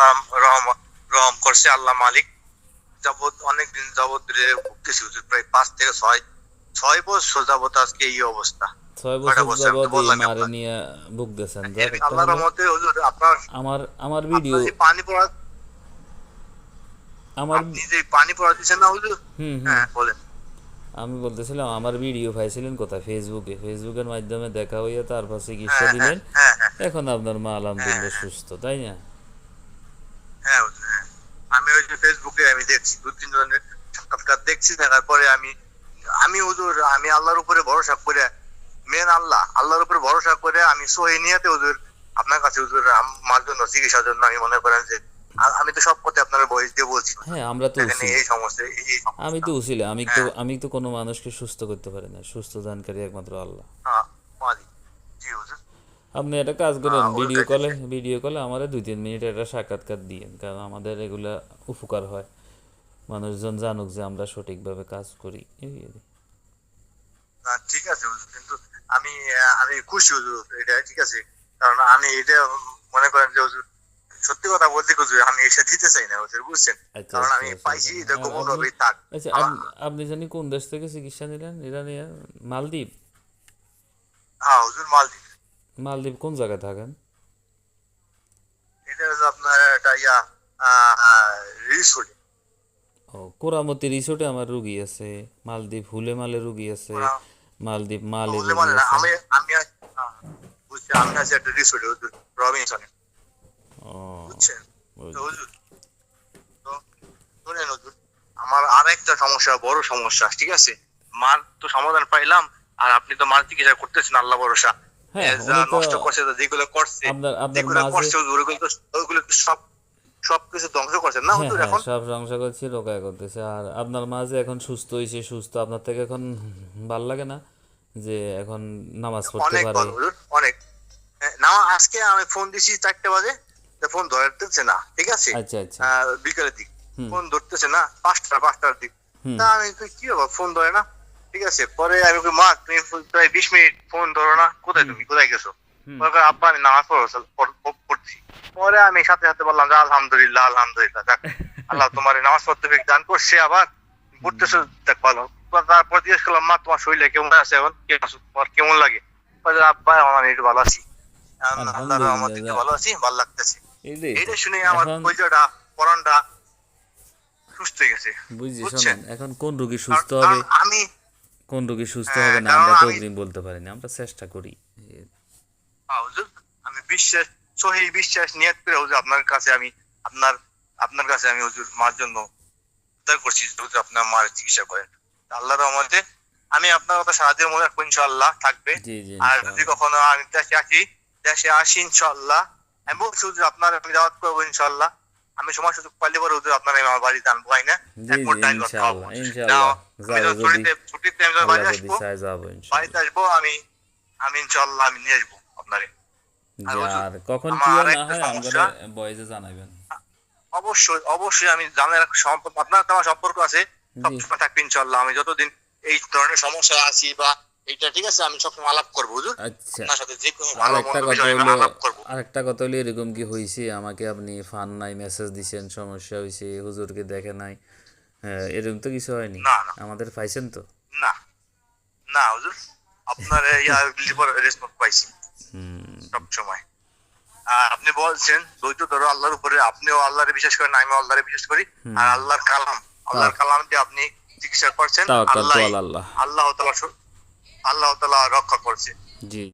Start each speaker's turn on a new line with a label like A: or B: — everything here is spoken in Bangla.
A: আম, রহম রহম করছে আল্লাহ মালিক। যাবত অনেক দিন যাবত ধরে ভুগতেছি হুজুর প্রায় পাঁচ থেকে ছয় ছয় বছর যাবত আজকে এই অবস্থা।
B: আমার আমার ভিডিও
A: পানি পড়া
B: আমার
A: যে পানি পড়া দিচ্ছেন না হুজুর? হ্যাঁ বলেন।
B: আমি বলতেছিলাম আমার ভিডিও পাইছিলেন কোথায়? ফেসবুকে ফেসবুকের মাধ্যমে দেখা হইয়া তারপর চিকিৎসা
A: হ্যাঁ,
B: দিলেন?
A: হ্যাঁ হ্যাঁ।
B: এখন আপনার মা আলহামদুলিল্লাহ সুস্থ তাই না?
A: হ্যাঁ হ্যাঁ। আমি ওই যে ফেসবুকে আমি দেখছি দু তিন জনের সাক্ষাৎকার দেখছি দেখার পরে আমি আমি হুজুর আমি আল্লাহর উপরে ভরসা করে মেন আল্লাহ আল্লাহর উপরে ভরসা করে আমি সহি নিয়াতে হুজুর আপনার কাছে হুজুর আমার জন্য চিকিৎসার জন্য আমি মনে করেন যে আমি তো সব পথে আপনার বয়স দিয়ে বলছি
B: হ্যাঁ আমরা তো
A: এই সমস্যা।
B: আমি তো উচিলে আমি তো
A: হ্যাঁ।
B: আমি তো কোনো মানুষকে সুস্থ করতে পারি না সুস্থ দানকারী একমাত্র আল্লাহ
A: হ্যাঁ, মালিক। জি হুজুর
B: আপনি একটা কাজ করেন
A: হ্যাঁ,
B: ভিডিও কলে ভিডিও কলে আমাদের দুই তিন মিনিট একটা সাক্ষাৎকার দিয়েন কারণ আমাদের এগুলা উপকার হয়। মানুষজন জানুক যে আমরা সঠিকভাবে কাজ করি।
A: না, ঠিক আছে কিন্তু আমি আমি খুশি হুজুর এটা ঠিক আছে। কারণ আমি এটা মনে করেন যে হুজুর সত্যি কথা বলতে হুজুর আমি এসে দিতে চাই না হুজুর বুঝছেন?
B: আচ্ছা,
A: কারণ
B: আচ্ছা,
A: আমি
B: আচ্ছা,
A: পাইছি। এটা
B: আর
A: গোপন
B: আপনি-
A: ভাবেই থাক।
B: আচ্ছা আপনি জানি কোন দেশ থেকে চিকিৎসা নিলেন? ইরানিয়া মালদ্বীপ?
A: হ্যাঁ হুজুর মালদ্বীপ।
B: মালদ্বীপ কোন জায়গায় থাকেন
A: এটা হলো আপনার একটা ইয়া রিসোর্ট
B: ও কোরামতি রিসোর্টে আমার রুগী আছে মালদ্বীপ রুগী আছে মালদ্বীপ মালে
A: বললে
B: রুগী
A: না
B: আছে
A: আমি আমি বুঝছি আমি আছি একটা রিসোর্টে রবিনসনে
B: ও
A: বুঝছেন তো
B: বুঝছি।
A: হুজুর তো শুনেন হুজুর আমার আর একটা সমস্যা বড় সমস্যা ঠিক আছে মার তো সমাধান পাইলাম আর আপনি তো মার চিকিৎসা করতেছেন আল্লাহ ভরসা নষ্ট করছে যেগুলো করছে যেগুলো করছে ওগুলো ওগুলো সব সবকিছু ধ্বংস করছেন না
B: হ্যাঁ
A: হুজুর
B: হ্যাঁ
A: এখন
B: সব সংসার করছি রোকায় করতেছে। আর আপনার মাঝে এখন সুস্থ হয়েছে সুস্থ। আপনার থেকে এখন ভালো লাগে না যে এখন নামাজ পড়তে
A: অনেক
B: পারে?
A: অনেক। হ্যাঁ, না আজকে আমি ফোন দিছি চারটে বাজে ফোন ধরতেছে না ঠিক আছে?
B: আচ্ছা আচ্ছা।
A: বিকালের দিক। ফোন ধরতেছে না পাঁচটা পাঁচটার দিক। তা আমি তো কি হবে ফোন ধরে না? ঠিক আছে পরে আমি বলি, মা তুমি প্রায় বিশ মিনিট ফোন ধরো না কোথায় তুমি? কোথায় গেছো? আব্বা আমি নামাজ পড়ো পড়- পড়- পড়ছি। পরে আমি সাথে সাথে বললাম যে আলহামদুলিল্লাহ আলহামদুলিল্লাহ যাক আল্লাহ তোমার নামাজ পড়তে দান করছে আবার। পড়তেছো দেখ ভালো। তারপর জিজ্ঞেস করলাম মা তোমার শরীরে কেমন আছে এখন? তোমার কেমন লাগে? আব্বা আমার একটু ভালো আছি। ভালো আছি ভালো লাগতেছে। এটা শুনে আমার কলিজাটা পরানটা সুস্থ হয়ে গেছে।
B: বুঝছি
A: বুঝছেন?
B: এখন কোন রোগী সুস্থ হবে?
A: আমি
B: কোন রোগী সুস্থ
A: হ্যাঁ,
B: হবে না আমরা তো অগ্রিম বলতে পারি না আমরা চেষ্টা করি।
A: আমি বিশ্বাস সহি বিশ্বাস নিয়ত করে হুজুর আপনার কাছে আমি আপনার আপনার কাছে আমি হুজুর মার জন্য করছি হুজুর আপনার মার চিকিৎসা করেন। আল্লাহর রহমতে আমি আপনার কথা সারাদিন মনে রাখব ইনশাআল্লাহ থাকবে। আর যদি কখনো আমি দেশে আসি দেশে আসি ইনশাআল্লাহ আমি বলছি হুজুর আপনার আমি দাওয়াত করব ইনশাআল্লাহ। আমি সময় সুযোগ পাইলে পরে হুজুর আপনার আমি আমার বাড়িতে আনব তাই না।
B: ইনশাআল্লাহ ইনশাআল্লাহ।
A: ছুটিতে ছুটিতে আমি বাড়ি আসব। বাড়িতে আসব আমি আমি ইনশাআল্লাহ আমি নিয়ে আসব আপনারে। আর
B: জি,
A: হুজুর,
B: আর কখন কি না হয়
A: সমস্যা-
B: আমাদের বয়েজে জানাবেন
A: অবশ্যই অবশ্যই আমি জানার সম্পর্ক আপনার আমার সম্পর্ক আছে সবসময় থাকবে আমি যতদিন এই ধরনের সমস্যা আছি বা এটা ঠিক আছে আমি সবসময় আলাপ করব বুঝুন?
B: আচ্ছা।
A: আপনার সাথে যে কোনো ভালো মন্দ বিষয়ে আলাপ করব।
B: আরেকটা কথা হলো এরকম কি হয়েছে আমাকে আপনি ফান নাই মেসেজ দিছেন সমস্যা হয়েছে হুজুরকে দেখে নাই। হ্যাঁ এরকম তো কিছু হয়নি। আমাদের পাইছেন তো?
A: না। না হুজুর আপনার ইয়া রেসপন্স পাইছি। সব সময়। আর আপনি বলছেন দ্বৈত ধরো আল্লাহর উপরে। আপনিও আল্লাহরে বিশ্বাস করেন আমিও আল্লাহরে বিশ্বাস করি। আর আল্লাহর কালাম আল্লাহর কালাম দিয়ে আপনি চিকিৎসা করছেন। আল্লাহ
B: আলা
A: আল্লাহ। তালা আল্লাহ তালা রক্ষা করছে।
B: জি।